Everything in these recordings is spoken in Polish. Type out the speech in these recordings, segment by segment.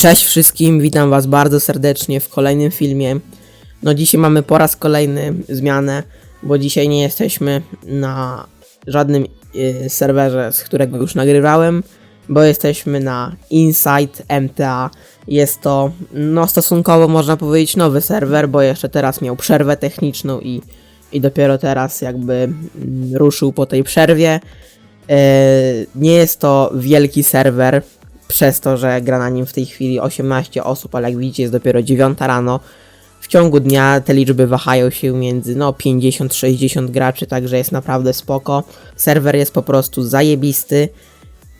Cześć wszystkim, witam was bardzo serdecznie w kolejnym filmie. No dzisiaj mamy po raz kolejny zmianę, bo dzisiaj nie jesteśmy na żadnym y, serwerze, z którego już nagrywałem, bo jesteśmy na Inside MTA. Jest to no stosunkowo można powiedzieć nowy serwer, bo jeszcze teraz miał przerwę techniczną i, i dopiero teraz jakby mm, ruszył po tej przerwie. E, Nie jest to wielki serwer, przez to, że gra na nim w tej chwili 18 osób, ale jak widzicie jest dopiero 9 rano. W ciągu dnia te liczby wahają się między no 50-60 graczy, także jest naprawdę spoko. Serwer jest po prostu zajebisty,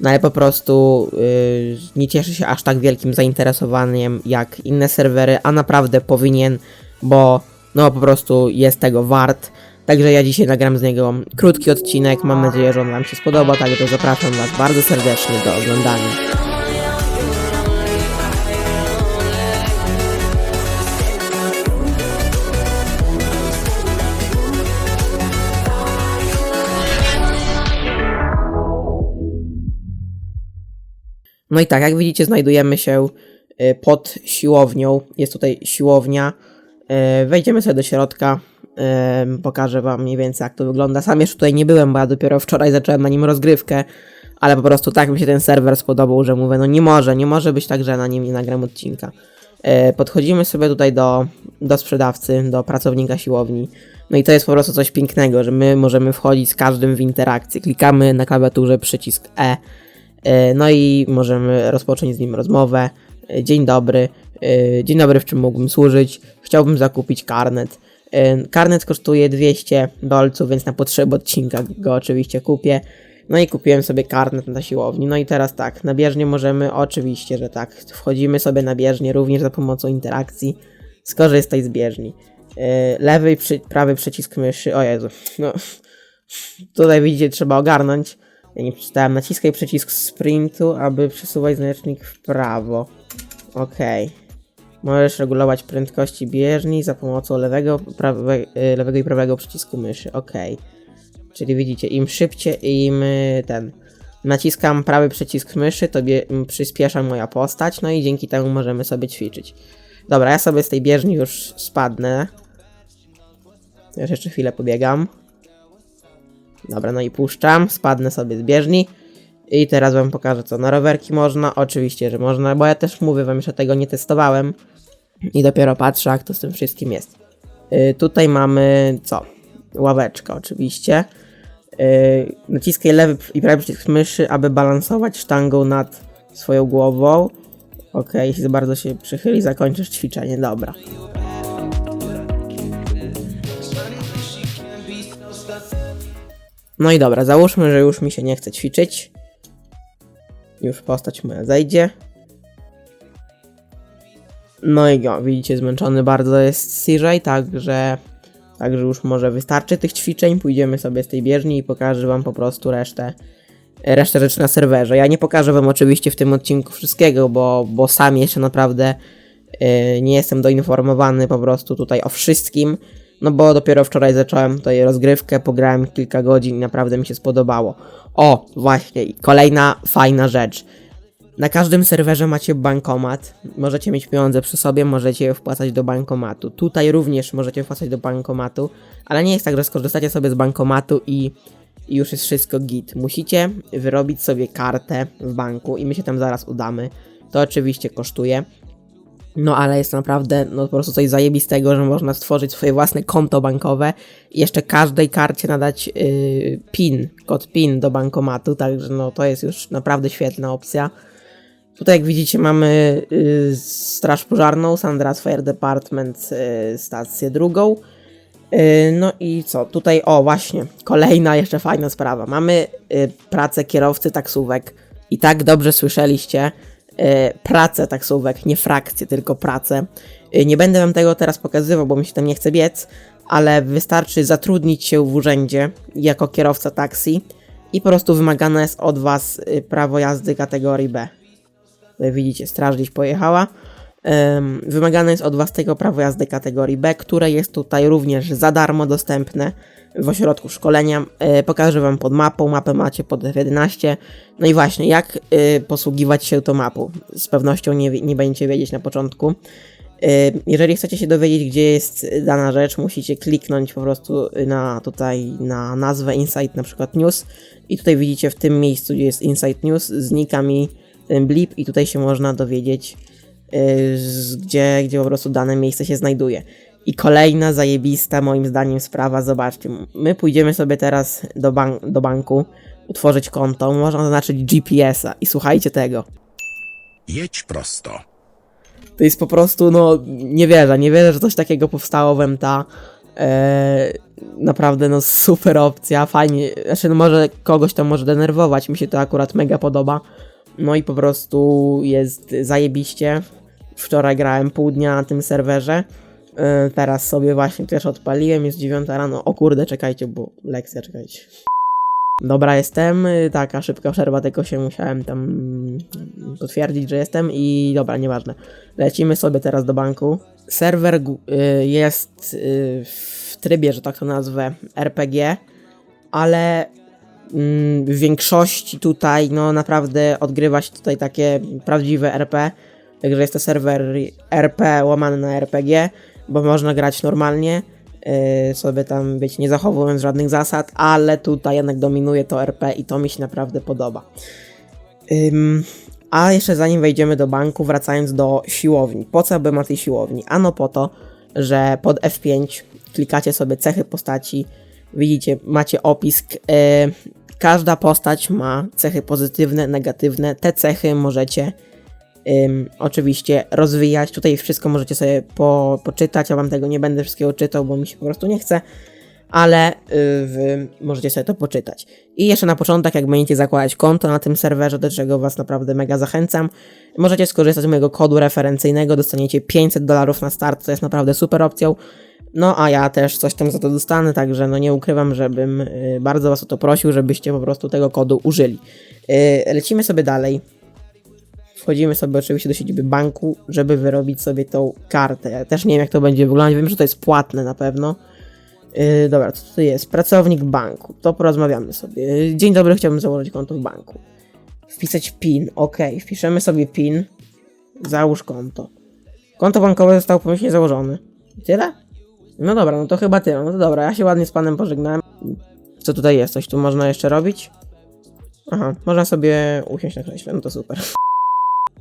no ale po prostu yy, nie cieszy się aż tak wielkim zainteresowaniem jak inne serwery, a naprawdę powinien, bo no po prostu jest tego wart. Także ja dzisiaj nagram z niego krótki odcinek, mam nadzieję, że on wam się spodoba, także zapraszam was bardzo serdecznie do oglądania. No i tak, jak widzicie, znajdujemy się y, pod siłownią. Jest tutaj siłownia. Y, Wejdziemy sobie do środka. y, Pokażę wam mniej więcej, jak to wygląda. Sam jeszcze tutaj nie byłem, bo ja dopiero wczoraj zacząłem na nim rozgrywkę. Ale po prostu tak mi się ten serwer spodobał, że mówię, no nie może, nie może być tak, że na nim nie nagram odcinka. Podchodzimy sobie tutaj do, do sprzedawcy, do pracownika siłowni. No i to jest po prostu coś pięknego, że my możemy wchodzić z każdym w interakcję. Klikamy na klawiaturze przycisk E. E, No i możemy rozpocząć z nim rozmowę. E, Dzień dobry. E, Dzień dobry, w czym mógłbym służyć? Chciałbym zakupić karnet. Karnet kosztuje 200 dolców, więc na potrzeby odcinka go oczywiście kupię. No i kupiłem sobie karnet na siłowni. No i teraz tak, na bieżnię możemy, oczywiście, że tak, wchodzimy sobie na bieżnię również za pomocą interakcji. Skorzystaj z bieżni. Lewy przy, prawy przycisk myszy, o Jezu, no tutaj widzicie, trzeba ogarnąć. Ja nie przeczytałem. Naciskaj przycisk sprintu, aby przesuwać znacznik w prawo. Okej. Możesz regulować prędkości bieżni za pomocą lewego, prawe, y, lewego i prawego przycisku myszy. Okej. Czyli widzicie, im szybciej, im y, ten. Naciskam prawy przycisk myszy, to przyspiesza moja postać, no i dzięki temu możemy sobie ćwiczyć. Dobra, ja sobie z tej bieżni już spadnę. Już jeszcze chwilę pobiegam. Dobra, no i puszczam, spadnę sobie z bieżni. I teraz wam pokażę co. Na rowerki można? Oczywiście, że można, bo ja też mówię wam, że tego nie testowałem. I dopiero patrzę, jak to z tym wszystkim jest. Yy, tutaj mamy co? Ławeczka oczywiście. Yy, naciskaj lewy i prawy przycisk myszy, aby balansować sztangą nad swoją głową. Ok, jeśli za bardzo się przychyli, zakończysz ćwiczenie. Dobra. No i dobra, załóżmy, że już mi się nie chce ćwiczyć. Już postać moja zejdzie. No i go, widzicie, zmęczony bardzo jest CJ, także, także już może wystarczy tych ćwiczeń. Pójdziemy sobie z tej bieżni i pokażę wam po prostu resztę, resztę rzeczy na serwerze. Ja nie pokażę wam oczywiście w tym odcinku wszystkiego, bo, bo sam jeszcze naprawdę yy, nie jestem doinformowany po prostu tutaj o wszystkim. No bo dopiero wczoraj zacząłem tutaj rozgrywkę, pograłem kilka godzin i naprawdę mi się spodobało. O, właśnie, kolejna fajna rzecz. Na każdym serwerze macie bankomat. Możecie mieć pieniądze przy sobie, możecie je wpłacać do bankomatu. Tutaj również możecie wpłacać do bankomatu, ale nie jest tak, że skorzystacie sobie z bankomatu i, i już jest wszystko git. Musicie wyrobić sobie kartę w banku i my się tam zaraz udamy. To oczywiście kosztuje. No ale jest naprawdę no, po prostu coś zajebistego, że można stworzyć swoje własne konto bankowe i jeszcze każdej karcie nadać yy, PIN, kod PIN do bankomatu, także no to jest już naprawdę świetna opcja. Tutaj jak widzicie mamy yy, Straż Pożarną, Sandras Fire Department, yy, stację drugą. Yy, no i co, tutaj o właśnie, kolejna jeszcze fajna sprawa. Mamy yy, pracę kierowcy taksówek i tak dobrze słyszeliście, pracę taksówek, nie frakcję, tylko pracę. E, Nie będę wam tego teraz pokazywał, bo mi się tam nie chce biec, ale wystarczy zatrudnić się w urzędzie jako kierowca taksi i po prostu wymagane jest od was e, prawo jazdy kategorii B. Tutaj widzicie, straż gdzieś pojechała. Wymagane jest od Was tego prawo jazdy kategorii B, które jest tutaj również za darmo dostępne w ośrodku szkolenia. E, Pokażę Wam pod mapą, mapę macie pod F11. No i właśnie, jak e, posługiwać się tą mapą? Z pewnością nie, nie będziecie wiedzieć na początku. E, Jeżeli chcecie się dowiedzieć, gdzie jest dana rzecz, musicie kliknąć po prostu na tutaj na nazwę Insight na przykład News i tutaj widzicie w tym miejscu, gdzie jest Insight News, znika mi ten blip i tutaj się można dowiedzieć, gdzie, gdzie po prostu dane miejsce się znajduje. I kolejna zajebista moim zdaniem sprawa, zobaczcie, my pójdziemy sobie teraz do, ban- do banku, utworzyć konto, można zaznaczyć GPS-a i słuchajcie tego. Jedź prosto. To jest po prostu, no, nie wierzę, nie wierzę, że coś takiego powstało w MTA. Eee, naprawdę, no, super opcja, fajnie. Znaczy, no, może kogoś to może denerwować, mi się to akurat mega podoba. No i po prostu jest zajebiście. Wczoraj grałem pół dnia na tym serwerze. Eee, teraz sobie właśnie też odpaliłem, jest 9 rano. O kurde, czekajcie, bo lekcja, czekajcie. Dobra, jestem. y, Taka szybka przerwa, tylko się musiałem tam mm, potwierdzić, że jestem i dobra, nieważne. Lecimy sobie teraz do banku. Serwer y, jest y, w trybie, że tak to nazwę, RPG, ale mm, w większości tutaj, no naprawdę odgrywa się tutaj takie prawdziwe RP. Także jest to serwer RP łamany na RPG, bo można grać normalnie, yy, sobie tam, wiecie, nie zachowując żadnych zasad, ale tutaj jednak dominuje to RP i to mi się naprawdę podoba. A jeszcze zanim wejdziemy do banku, wracając do siłowni. Po co by ma tej siłowni? Ano po to, że pod F5 klikacie sobie cechy postaci, widzicie, macie opis. e, każda postać ma cechy pozytywne, negatywne. Te cechy możecie oczywiście rozwijać. Tutaj wszystko możecie sobie po, poczytać. Ja wam tego nie będę wszystkiego czytał, bo mi się po prostu nie chce. Ale y, możecie sobie to poczytać. I jeszcze na początek, jak będziecie zakładać konto na tym serwerze, do czego was naprawdę mega zachęcam, możecie skorzystać z mojego kodu referencyjnego, dostaniecie 500 dolarów na start, to jest naprawdę super opcją. No a ja też coś tam za to dostanę, także no nie ukrywam, żebym y, bardzo was o to prosił, żebyście po prostu tego kodu użyli. Y, lecimy sobie dalej. Wchodzimy sobie oczywiście do siedziby banku, żeby wyrobić sobie tą kartę. Ja też nie wiem jak to będzie wyglądać, wiem, że to jest płatne na pewno. Yy, dobra, co to jest? Pracownik banku. To porozmawiamy sobie. Dzień dobry, chciałbym założyć konto w banku. Wpisać PIN. Ok, wpiszemy sobie PIN. Załóż konto. Konto bankowe zostało pomyślnie założone. Tyle? No dobra, no to chyba tyle. No to dobra, ja się ładnie z panem pożegnałem. Co tutaj jest? Coś tu można jeszcze robić? Aha, można sobie usiąść na krześle, no to super.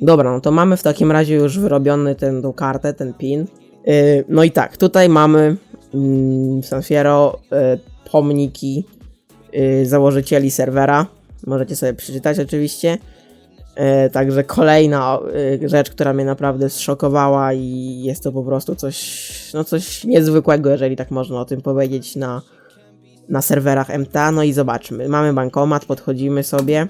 Dobra, no to mamy w takim razie już wyrobiony ten, tą kartę, ten PIN. Yy, no i tak, tutaj mamy mm, San Fierro yy, pomniki yy, założycieli serwera. Możecie sobie przeczytać oczywiście. Yy, także kolejna yy, rzecz, która mnie naprawdę zszokowała i jest to po prostu coś, no coś niezwykłego, jeżeli tak można o tym powiedzieć na, na serwerach MTA. No i zobaczmy, mamy bankomat, podchodzimy sobie.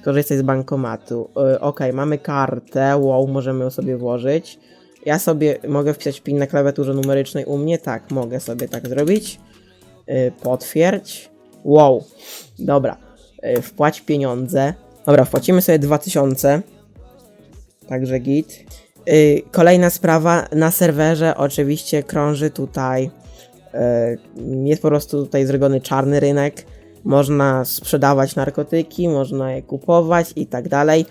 Skorzystaj z bankomatu. Yy, ok, mamy kartę, wow, możemy ją sobie włożyć. Ja sobie mogę wpisać PIN na klawiaturze numerycznej u mnie? Tak, mogę sobie tak zrobić. Yy, potwierdź. Wow, dobra. Yy, wpłać pieniądze. Dobra, wpłacimy sobie 2000. Także git. Yy, kolejna sprawa na serwerze oczywiście krąży tutaj. Yy, jest po prostu tutaj zrobiony czarny rynek. Można sprzedawać narkotyki, można je kupować i tak dalej.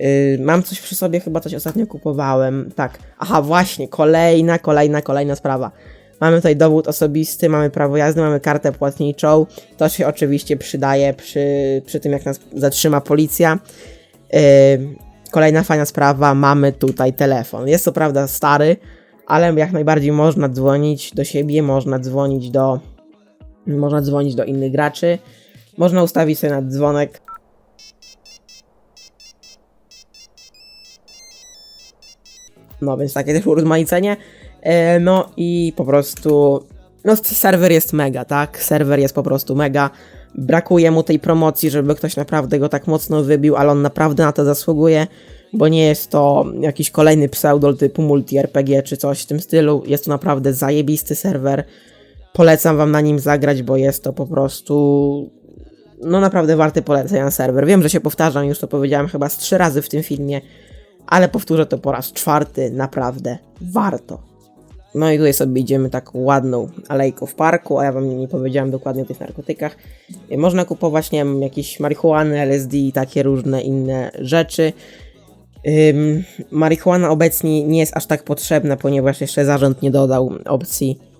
Yy, mam coś przy sobie, chyba coś ostatnio kupowałem. Tak. Aha, właśnie, kolejna, kolejna, kolejna sprawa. Mamy tutaj dowód osobisty, mamy prawo jazdy, mamy kartę płatniczą. To się oczywiście przydaje przy, przy tym, jak nas zatrzyma policja. Yy, kolejna fajna sprawa, mamy tutaj telefon. Jest to prawda stary, ale jak najbardziej można dzwonić do siebie, można dzwonić do. Można dzwonić do innych graczy. Można ustawić sobie na dzwonek No więc takie też urozmaicenie. E, no i po prostu. No serwer jest mega, tak? Serwer jest po prostu mega. Brakuje mu tej promocji, żeby ktoś naprawdę go tak mocno wybił, ale on naprawdę na to zasługuje, bo nie jest to jakiś kolejny pseudol typu multi-RPG czy coś w tym stylu. Jest to naprawdę zajebisty serwer. Polecam wam na nim zagrać, bo jest to po prostu. No naprawdę warty polecenia serwer. Wiem, że się powtarzam, już to powiedziałem chyba z trzy razy w tym filmie, ale powtórzę to po raz czwarty, naprawdę warto. No i tutaj sobie idziemy taką ładną alejką w parku, a ja wam nie powiedziałem dokładnie o tych narkotykach. Można kupować, nie wiem, jakieś marihuany, LSD i takie różne inne rzeczy. Ym, marihuana obecnie nie jest aż tak potrzebna, ponieważ jeszcze zarząd nie dodał opcji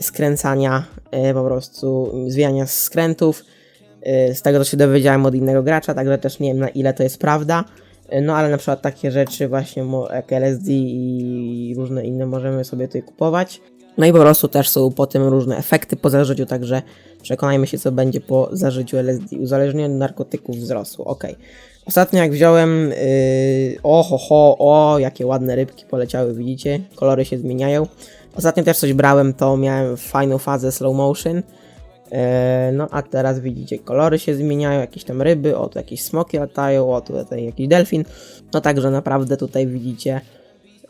skręcania, y, po prostu zwijania skrętów. Y, z tego co się dowiedziałem od innego gracza, także też nie wiem na ile to jest prawda. Y, No ale na przykład takie rzeczy właśnie jak LSD i różne inne możemy sobie tutaj kupować. No i po prostu też są po tym różne efekty po zażyciu, także przekonajmy się co będzie po zażyciu LSD. Uzależnienie od narkotyków wzrosło, ok. Ostatnio jak wziąłem, yy, o ho ho, o jakie ładne rybki poleciały, widzicie? Kolory się zmieniają. Ostatnio też coś brałem, to miałem fajną fazę slow motion. E, No a teraz widzicie, kolory się zmieniają, jakieś tam ryby, o tu jakieś smoki latają, o tu tutaj jakiś delfin. No także naprawdę tutaj widzicie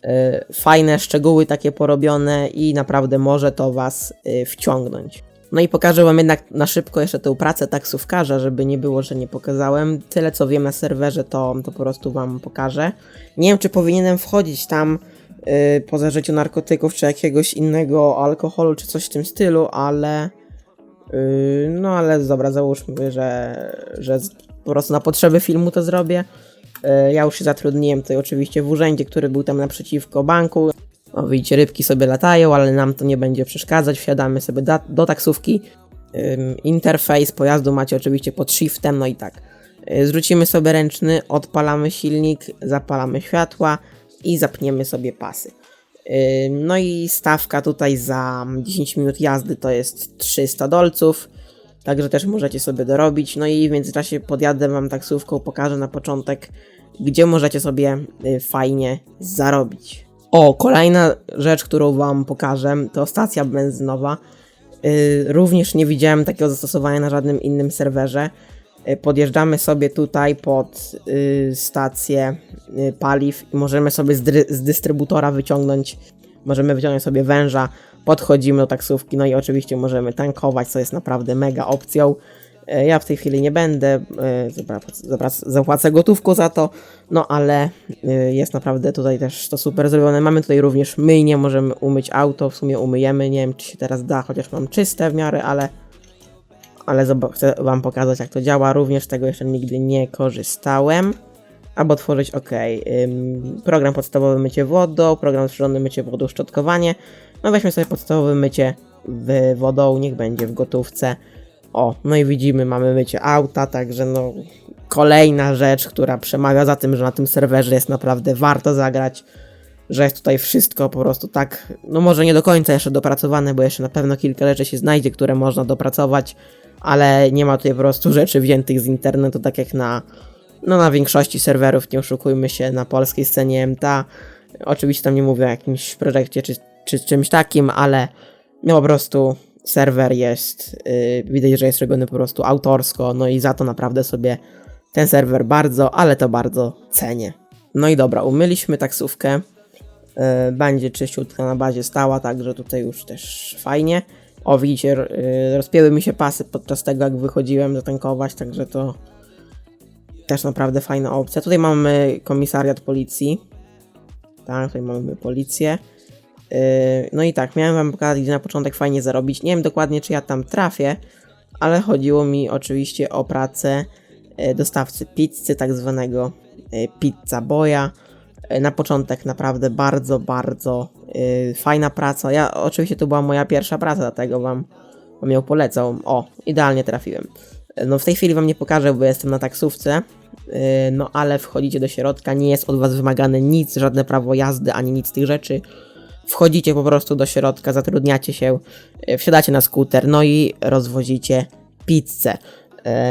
e, fajne szczegóły takie porobione i naprawdę może to Was e, wciągnąć. No i pokażę Wam jednak na szybko jeszcze tę pracę taksówkarza, żeby nie było, że nie pokazałem. Tyle co wiem na serwerze to, to po prostu Wam pokażę. Nie wiem czy powinienem wchodzić tam po zażyciu narkotyków czy jakiegoś innego alkoholu czy coś w tym stylu, ale... Yy, no ale dobra, załóżmy, że, że po prostu na potrzeby filmu to zrobię. Yy, Ja już się zatrudniłem tutaj oczywiście w urzędzie, który był tam naprzeciwko banku. O, widzicie, rybki sobie latają, ale nam to nie będzie przeszkadzać. Wsiadamy sobie da, do taksówki. Interfejs pojazdu macie oczywiście pod shiftem, no i tak. Zwrócimy sobie ręczny, odpalamy silnik, zapalamy światła i zapniemy sobie pasy. No i stawka tutaj za 10 minut jazdy to jest 300 dolców, także też możecie sobie dorobić. No i w międzyczasie podjadę wam taksówką, pokażę na początek, gdzie możecie sobie y, fajnie zarobić. O, kolejna rzecz, którą wam pokażę, to stacja benzynowa. Y, Również nie widziałem takiego zastosowania na żadnym innym serwerze. Y, Podjeżdżamy sobie tutaj pod y, stację y, paliw i możemy sobie z, z dystrybutora wyciągnąć, możemy wyciągnąć sobie węża, podchodzimy do taksówki, no i oczywiście możemy tankować, co jest naprawdę mega opcją. Y, Ja w tej chwili nie będę, zapłac- zapłacę gotówką za to, no ale jest naprawdę tutaj też to super zrobione. Mamy tutaj również myjnię, możemy umyć auto, w sumie umyjemy, nie wiem czy się teraz da, chociaż mam czyste w miarę, ale ale chcę Wam pokazać, jak to działa. Również z tego jeszcze nigdy nie korzystałem. Albo tworzyć OK. Ym, program podstawowy mycie wodą, program rozszerzony mycie wodą, szczotkowanie. No weźmy sobie podstawowe mycie w wodą, niech będzie w gotówce. O, no i widzimy, mamy mycie auta, także no kolejna rzecz, która przemawia za tym, że na tym serwerze jest naprawdę warto zagrać, że jest tutaj wszystko po prostu tak, no może nie do końca jeszcze dopracowane, bo jeszcze na pewno kilka rzeczy się znajdzie, które można dopracować, ale nie ma tutaj po prostu rzeczy wziętych z internetu, tak jak na, no na większości serwerów, nie oszukujmy się, na polskiej scenie MTA. Oczywiście tam nie mówię o jakimś projekcie czy, czy czymś takim, ale no po prostu serwer jest, yy, widać, że jest robiony po prostu autorsko, no i za to naprawdę sobie ten serwer bardzo, ale to bardzo cenię. No i dobra, umyliśmy taksówkę, yy, będzie czyściutka na bazie stała, także tutaj już też fajnie. O, widzicie, yy, rozpięły mi się pasy podczas tego, jak wychodziłem zatankować, także to też naprawdę fajna opcja. Tutaj mamy komisariat policji. Tak, tutaj mamy policję. Yy, no i tak, miałem wam pokazać, gdzie na początek fajnie zarobić. Nie wiem dokładnie, czy ja tam trafię, ale chodziło mi oczywiście o pracę yy, dostawcy pizzy, tak zwanego pizza boya. Na początek naprawdę bardzo, bardzo yy, fajna praca. Ja oczywiście to była moja pierwsza praca, dlatego wam, wam ją polecam. O, idealnie trafiłem. No w tej chwili wam nie pokażę, bo jestem na taksówce. Yy, No ale wchodzicie do środka, nie jest od was wymagane nic, żadne prawo jazdy, ani nic z tych rzeczy. Wchodzicie po prostu do środka, zatrudniacie się, yy, wsiadacie na skuter, no i rozwozicie pizzę.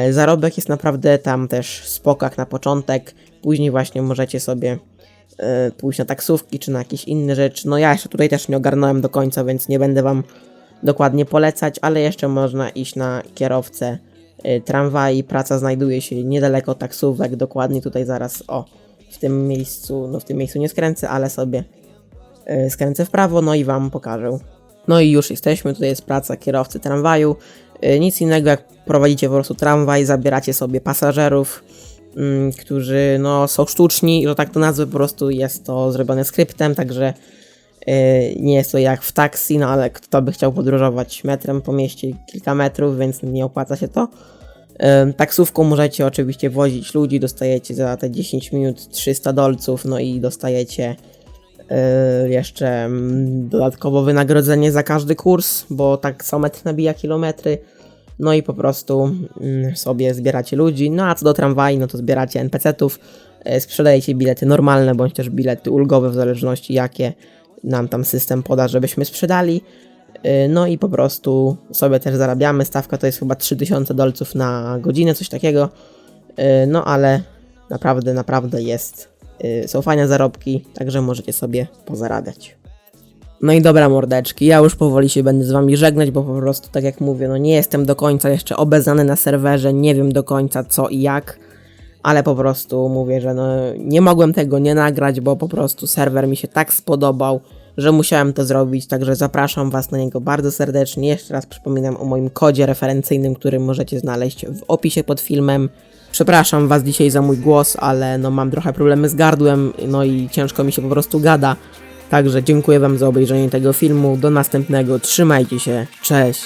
Yy, Zarobek jest naprawdę tam też spokak na początek, później właśnie możecie sobie pójść na taksówki czy na jakieś inne rzeczy. No ja jeszcze tutaj też nie ogarnąłem do końca, więc nie będę wam dokładnie polecać, ale jeszcze można iść na kierowcę y, tramwaj. Praca znajduje się niedaleko taksówek, dokładnie tutaj zaraz, o, w tym miejscu, no w tym miejscu nie skręcę, ale sobie y, skręcę w prawo, no i wam pokażę. No i już jesteśmy, tutaj jest praca kierowcy tramwaju. Nic innego jak prowadzicie po prostu tramwaj, zabieracie sobie pasażerów którzy no, są sztuczni, że tak to nazwę, po prostu jest to zrobione skryptem, także yy, nie jest to jak w taksi, no ale kto by chciał podróżować metrem po mieście kilka metrów, więc nie opłaca się to. Taksówką możecie oczywiście wozić ludzi, dostajecie za te 10 minut 300 dolców, no i dostajecie yy, jeszcze mm, dodatkowo wynagrodzenie za każdy kurs, bo taksometr nabija kilometry. No i po prostu mm, sobie zbieracie ludzi. No a co do tramwaju, no to zbieracie NPC-ów, yy, sprzedajecie bilety normalne bądź też bilety ulgowe, w zależności jakie nam tam system poda, żebyśmy sprzedali. Yy, No i po prostu sobie też zarabiamy. Stawka to jest chyba 3000 dolców na godzinę, coś takiego. Yy, No ale naprawdę, naprawdę jest. Są fajne zarobki, także możecie sobie pozarabiać. No i dobra mordeczki, ja już powoli się będę z wami żegnać, bo po prostu tak jak mówię, no nie jestem do końca jeszcze obeznany na serwerze, nie wiem do końca co i jak, ale po prostu mówię, że no nie mogłem tego nie nagrać, bo po prostu serwer mi się tak spodobał, że musiałem to zrobić, także zapraszam was na niego bardzo serdecznie. Jeszcze raz przypominam o moim kodzie referencyjnym, który możecie znaleźć w opisie pod filmem. Przepraszam was dzisiaj za mój głos, ale no mam trochę problemy z gardłem, no i ciężko mi się po prostu gada. Także dziękuję wam za obejrzenie tego filmu. Do następnego. Trzymajcie się. Cześć.